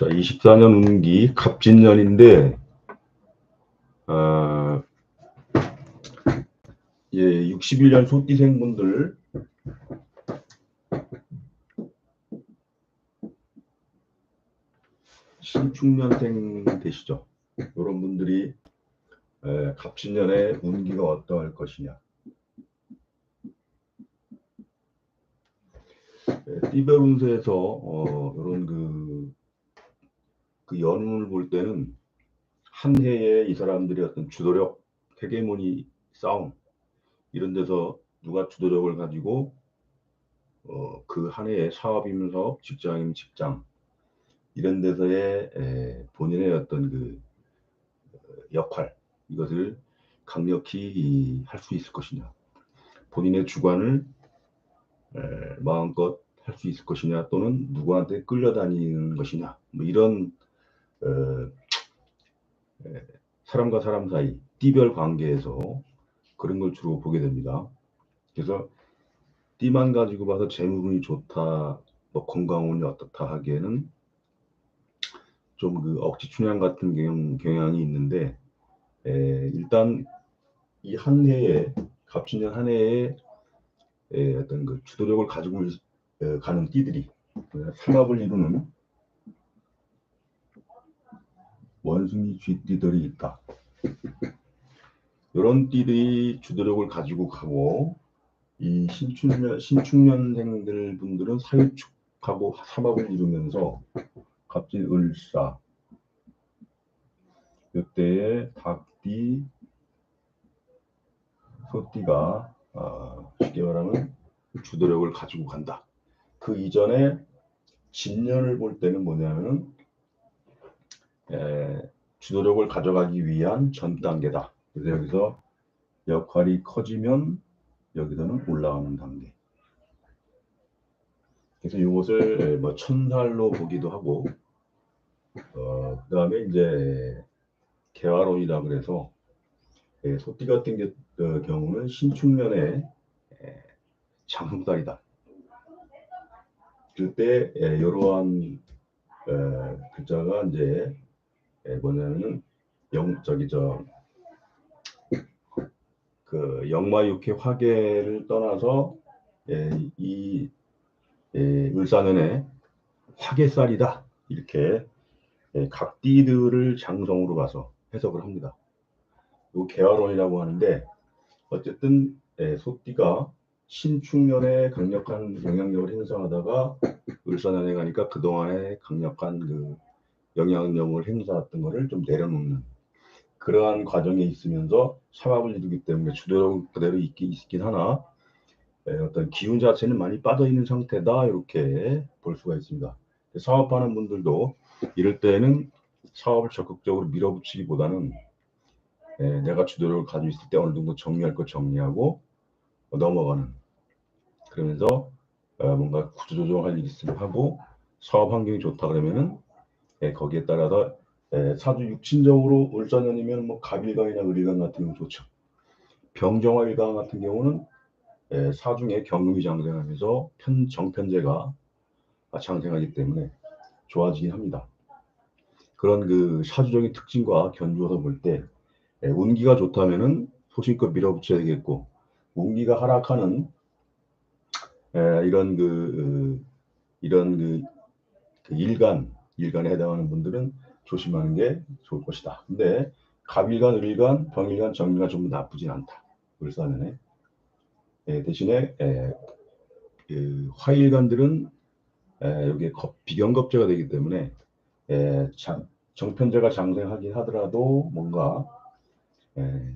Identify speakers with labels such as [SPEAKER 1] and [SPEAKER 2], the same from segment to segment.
[SPEAKER 1] 자, 24년 운기 갑진년인데, 어, 예, 61년 소띠생분들, 신축년생 되시죠? 이런 분들이 에, 갑진년의 운기가 어떠할 것이냐. 에, 띠별 운세에서 어, 이런 그, 그 연운을 볼 때는 한 해에 이 사람들이 어떤 주도력, 헤게모니 싸움 이런 데서 누가 주도력을 가지고 어, 그 한 해에 사업이면 사업, 직장이면 직장 이런 데서의 에, 본인의 어떤 그 어, 역할 이것을 강력히 할 수 있을 것이냐 본인의 주관을 에, 마음껏 할 수 있을 것이냐 또는 누구한테 끌려다니는 것이냐 뭐 이런 사람과 사람 사이 띠별 관계에서 그런 걸 주로 보게 됩니다. 그래서 띠만 가지고 봐서 재물운이 좋다, 뭐 건강운이 어떻다 하기에는 좀 그 억지 춘향 같은 경향, 경향이 있는데 에, 일단 이 한 해에 갑진년 한 해에 에, 어떤 그 주도력을 가지고 에, 가는 띠들이 삼합을 이루는 원숭이 쥐띠들이 있다. 이런 띠들이 주도력을 가지고 가고 이 신축년 신축년생들 분들은 사유축하고 삼합을 이루면서 갑진 을사 이때에 닭띠 소띠가 아, 쉽게 말하면 주도력을 가지고 간다. 그 이전에 진년을 볼 때는 뭐냐면은 에, 주도력을 가져가기 위한 전 단계다. 그래서 여기서 역할이 커지면 여기서는 올라가는 단계. 그래서 이것을 뭐 천살로 보기도 하고, 어, 그 다음에 이제 개화론이라 그래서 예, 소띠 같은 게, 그 경우는 신축년에 예, 장흥달이다. 그때 예, 이러한 에, 글자가 이제 예, 뭐냐면은 영 저기 저 그 영마육회 화계를 떠나서 예, 이 예, 을사년의 화계살이다 이렇게 예, 각 띠들을 장성으로 봐서 해석을 합니다. 이 개화론이라고 하는데 어쨌든 예, 소띠가 신축년에 강력한 영향력을 행사하다가 을사년에 가니까 그동안에 강력한 그 영향력을 행사했던 것을 좀 내려놓는 그러한 과정에 있으면서 삼합을 이루기 때문에 주도력은 그대로 있긴, 있긴 하나 에, 어떤 기운 자체는 많이 빠져 있는 상태다 이렇게 볼 수가 있습니다. 사업하는 분들도 이럴 때는 사업을 적극적으로 밀어붙이기보다는 에, 내가 주도력을 가지고 있을 때 어느 정도 정리할 거 정리하고 넘어가는 그러면서 어, 뭔가 구조조정할 일이 있으면 하고 사업 환경이 좋다 그러면은 예, 거기에 따라서 예, 사주 육친적으로 을사년이면 뭐 갑일강이나 을일강 같은 경우 좋죠. 병정화 일강 같은 경우는 예, 사중에 경금이 장생하면서 편, 정편제가 장생하기 때문에 좋아지긴 합니다. 그런 그 사주적인 특징과 견주어서 볼때 예, 운기가 좋다면은 소신껏 밀어붙여야 되겠고 운기가 하락하는 예, 이런 그, 어, 이런 그, 그 일간 일간에 해당하는 분들은 조심하는 게 좋을 것이다. 근데 갑일간, 을일간, 병일간, 정일간 전부 나쁘진 않다. 을사년에. 예, 대신에 예, 그 화일간들은 예, 여기에 비경겁제가 되기 때문에 예, 장, 정편제가 장생하긴 하더라도 뭔가 예,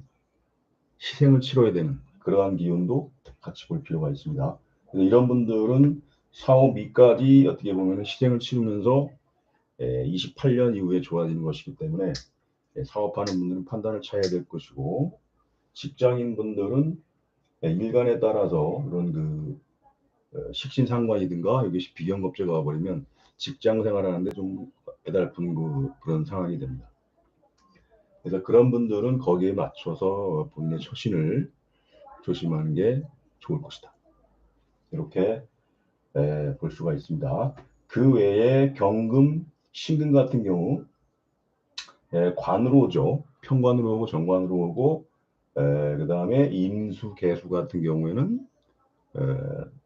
[SPEAKER 1] 희생을 치러야 되는 그러한 기운도 같이 볼 필요가 있습니다. 이런 분들은 사업 미까지 어떻게 보면 희생을 치르면서 28년 이후에 좋아지는 것이기 때문에 사업하는 분들은 판단을 차야 될 것이고 직장인 분들은 일간에 따라서 그런 그 어, 식신상관이든가 여기 비경겁제가 와버리면 직장 생활하는데 좀 애달픈 그 그런 상황이 됩니다. 그래서 그런 분들은 거기에 맞춰서 본인의 처신을 조심하는 게 좋을 것이다. 이렇게 볼 수가 있습니다. 그 외에 경금, 신금 같은 경우 예, 관으로 오죠. 평관으로 오고 정관으로 오고 그 다음에 임수 개수 같은 경우에는 에,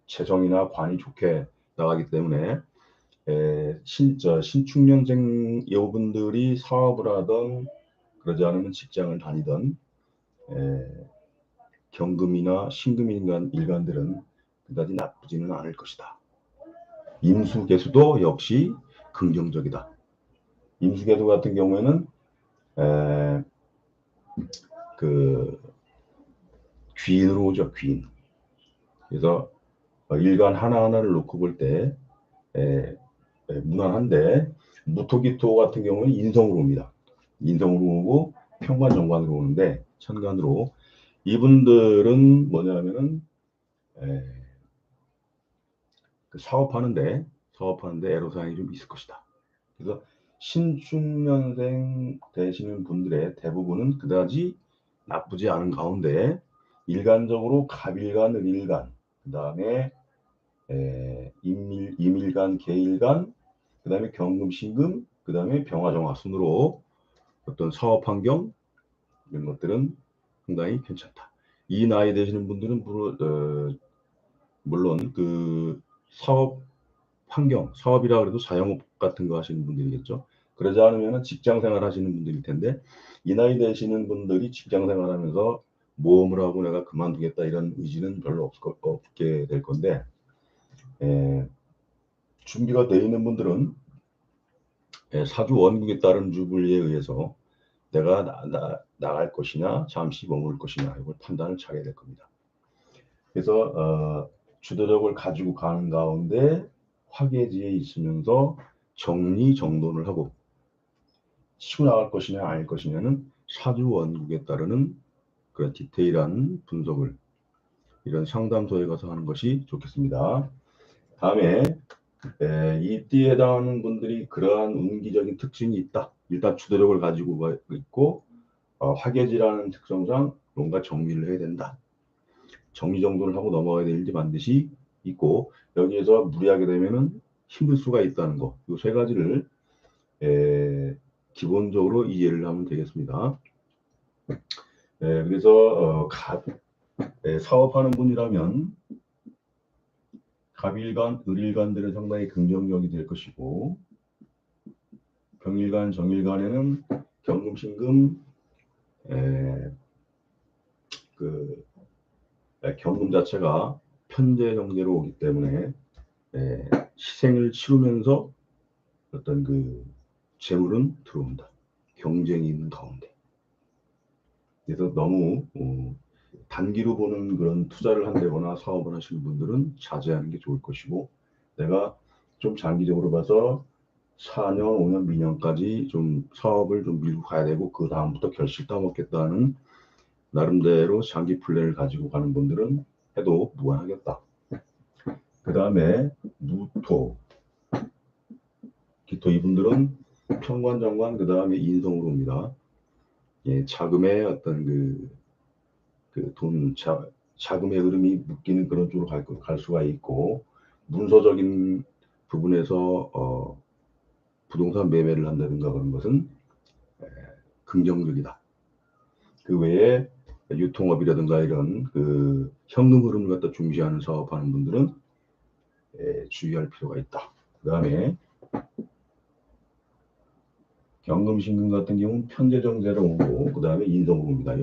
[SPEAKER 1] 재정이나 관이 좋게 나가기 때문에 에, 신, 저, 신축년생 여분들이 사업을 하던 그러지 않으면 직장을 다니던 에, 경금이나 신금 인간 일간들은 그다지 나쁘지는 않을 것이다. 임수 개수도 역시 긍정적이다. 임수개수 같은 경우에는 에, 그 귀인으로 오죠 귀인. 그래서 일간 하나하나를 놓고 볼 때 무난한데 무토기토 같은 경우는 인성으로 옵니다. 인성으로 오고 평관 정관으로 오는데 천간으로 이분들은 뭐냐면은 에, 그 사업하는데 사업하는데 애로사항이 좀 있을 것이다. 그래서 신축년생 되시는 분들의 대부분은 그다지 나쁘지 않은 가운데 일간적으로 갑일간, 을일간, 그 다음에 임일, 임일간, 계일간, 그 다음에 경금, 신금, 그 다음에 병화정화 순으로 어떤 사업 환경 이런 것들은 상당히 괜찮다. 이 나이 되시는 분들은 물론, 어, 물론 그 사업 환경, 사업이라 그래도 자영업 같은 거 하시는 분들이겠죠. 그러지 않으면 직장 생활 하시는 분들일 텐데 이 나이 되시는 분들이 직장 생활 하면서 모험을 하고 내가 그만두겠다 이런 의지는 별로 없, 없게 될 건데 에, 준비가 되어 있는 분들은 에, 사주 원국에 따른 주불리에 의해서 내가 나, 나, 나갈 것이냐 잠시 머물 것이냐 이걸 판단을 차게 될 겁니다. 그래서 어, 주도력을 가지고 가는 가운데 화계지에 있으면서 정리 정돈을 하고 치고 나갈 것이냐 아닐 것이냐는 사주 원국에 따르는 그런 디테일한 분석을 이런 상담소에 가서 하는 것이 좋겠습니다. 다음에 에, 이 띠에 해당하는 분들이 그러한 운기적인 특징이 있다. 일단 주도력을 가지고 있고 어, 화계지라는 특성상 뭔가 정리를 해야 된다. 정리 정돈을 하고 넘어가야 될 일이 반드시 있고 여기에서 무리하게 되면은 힘들 수가 있다는 거. 이 세 가지를 에, 기본적으로 이해를 하면 되겠습니다. 네, 그래서 어, 가, 네, 사업하는 분이라면 갑일간, 을일간들은 상당히 긍정적이 될 것이고 병일간, 정일간에는 경금, 신금, 에, 그 에, 경금 자체가 편제 정제로 오기 때문에 에, 희생을 치르면서 어떤 그 재물은 들어온다. 경쟁이 있는 가운데. 그래서 너무 어, 단기로 보는 그런 투자를 한다거나 사업을 하시는 분들은 자제하는 게 좋을 것이고 내가 좀 장기적으로 봐서 4년, 5년, 미년까지 좀 사업을 좀 밀고 가야 되고 그 다음부터 결실 따먹겠다는 나름대로 장기 플랜을 가지고 가는 분들은 해도 무관하겠다. 그 다음에 무토, 기토 이분들은 평관, 정관, 그 다음에 인성으로 옵니다. 예, 자금의 어떤 그, 그 돈, 자, 자금의 흐름이 묶이는 그런 쪽으로 갈, 갈 수가 있고, 문서적인 부분에서, 어, 부동산 매매를 한다든가 그런 것은 에, 긍정적이다. 그 외에 유통업이라든가 이런 그 현금 흐름을 갖다 중시하는 사업하는 분들은 에, 주의할 필요가 있다. 그 다음에 경금 신금 같은 경우는 편제정제로 오고 그 다음에 인성으로 옵니다.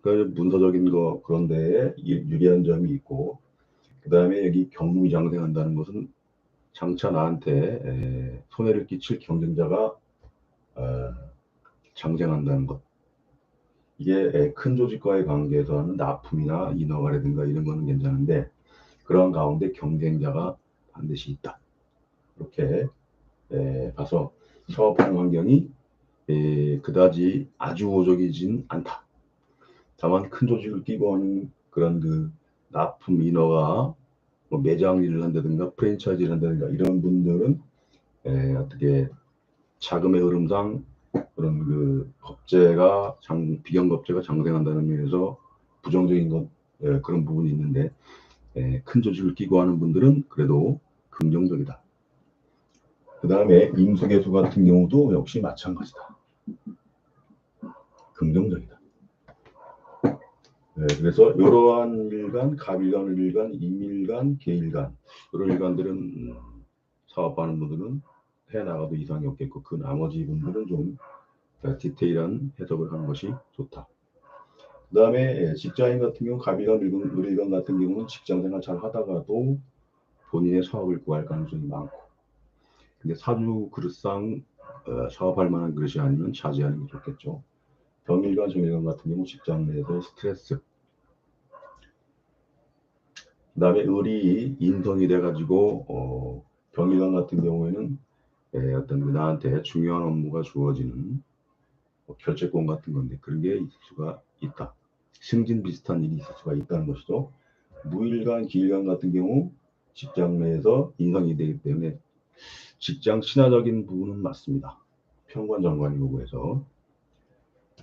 [SPEAKER 1] 그 문서적인 거 그런데 유리한 점이 있고 그 다음에 여기 경금이 장생한다는 것은 장차 나한테 에, 손해를 끼칠 경쟁자가 어, 장생한다는 것. 이게 큰 조직과의 관계에서 하는 납품이나 인허가라든가 이런 거는 괜찮은데 그런 가운데 경쟁자가 반드시 있다. 이렇게 에, 봐서 사업하는 환경이 에, 그다지 아주 오적이진 않다. 다만 큰 조직을 끼고 하는 그런 그 납품 인허가 뭐 매장 일을 한다든가 프랜차이즈를 한다든가 이런 분들은 에, 어떻게 자금의 흐름상 그런 그 겁재가 장, 비경 겁재가 장생한다는 면에서 부정적인 것 에, 그런 부분이 있는데 에, 큰 조직을 끼고 하는 분들은 그래도 긍정적이다. 그 다음에 임수개수 같은 경우도 역시 마찬가지다. 긍정적이다. 네, 그래서 이러한 일간, 갑일간, 을일간, 임일간, 계일간 이런 일간들은 음, 사업하는 분들은 해 나가도 이상이 없겠고 그 나머지 분들은 좀 디테일한 해석을 하는 것이 좋다. 그 다음에 직장인 같은 경우 을일간, 을일간 같은 경우는 직장생활 잘 하다가도 본인의 사업을 구할 가능성이 많고 근데 사주 그릇상 어, 사업할 만한 그릇이 아니면 자제하는 게 좋겠죠. 병일간, 정일간 같은 경우 직장 내에서 스트레스 그 다음에 을이 인성이 돼가지고 어, 병일간 같은 경우에는 에, 어떤 그 나한테 중요한 업무가 주어지는 뭐 결제권 같은 건데 그런 게 있을 수가 있다. 승진 비슷한 일이 있을 수가 있다는 것이죠. 무일간, 기일간 같은 경우 직장 내에서 인성이 되기 때문에 직장 신화적인 부분은 맞습니다. 평관 정관이 오고 해서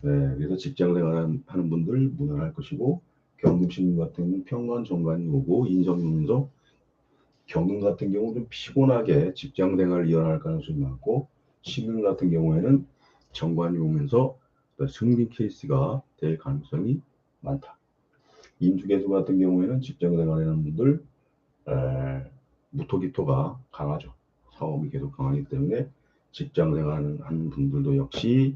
[SPEAKER 1] 네, 그래서 직장 생활하는 분들 무난할 것이고 경금신 같은 평관 정관이 오고 인성이 오면서 경금 같은 경우 좀 피곤하게 직장 생활을 이어갈 가능성이 많고 신금 같은 경우에는 정관이 오면서 승진 케이스가 될 가능성이 많다. 임수개수 같은 경우에는 직장 생활하는 분들 에, 무토기토가 강하죠. 사업이 계속 강하기 때문에 직장 생활하는 분들도 역시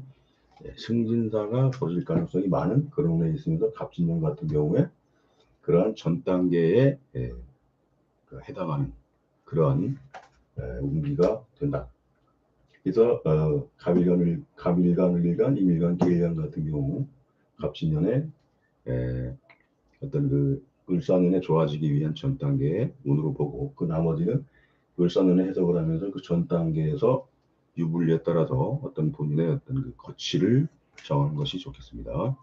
[SPEAKER 1] 예, 승진사가 벌어질 가능성이 많은 그런 데 있으면서 갑진년 같은 경우에 그러한 전그 그 해당하는 그러한 운기가 된다. 그래서 어, 갑일간을 갑일간 을일간 임일간 계일간 같은 경우 갑신년에 에, 어떤 그 을사년에 좋아지기 위한 전 단계의 운으로 보고 그 나머지는 을사년에 해석을 하면서 그 전 단계에서 유불리에 따라서 어떤 본인의 어떤 그 거치를 정하는 것이 좋겠습니다.